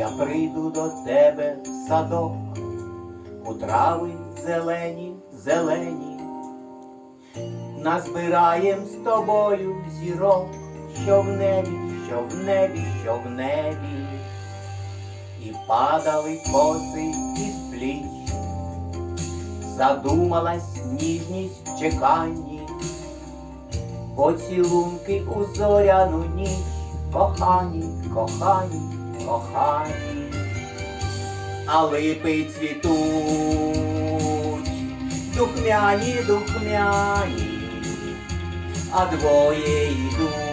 Я прийду до тебе в садок, у трави зелені, зелені, назбираєм з тобою зірок, що в небі, що в небі, що в небі, і падали коси із пліч, задумалась ніжність в чеканні, поцілунки у зоряну ніч, кохані, кохані, кохані, а липи цвітуть, духмяні, духмяні, а двоє йдуть.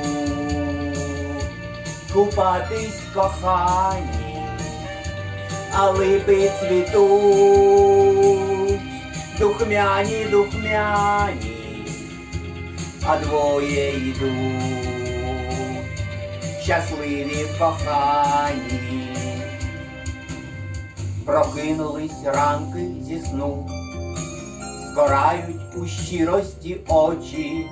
Купатись кохані, а липи цвітуть, духмяні, духмяні, а двоє йдуть, щасливі в коханні. Прокинулись ранки зі сну, згорають у щирості очі.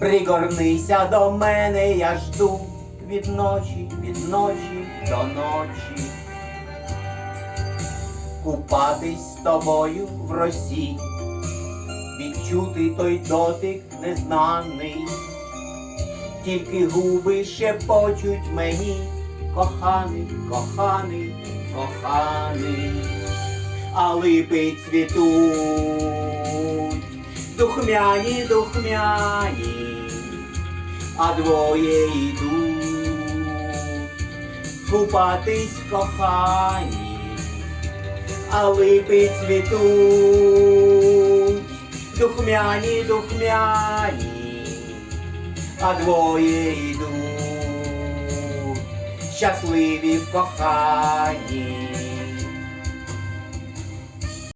Пригорнися до мене, я жду від ночі, від ночі до ночі. Купатись з тобою в росі, відчути той дотик незнаний, тільки губи шепочуть мені, коханий, коханий, коханий, а липи цвітуть, духмяні, духмяні, а двоє йдуть. Купатись кохані, а липи цвітуть, духмяні, духмяні, а двоє йдуть щасливі в коханні.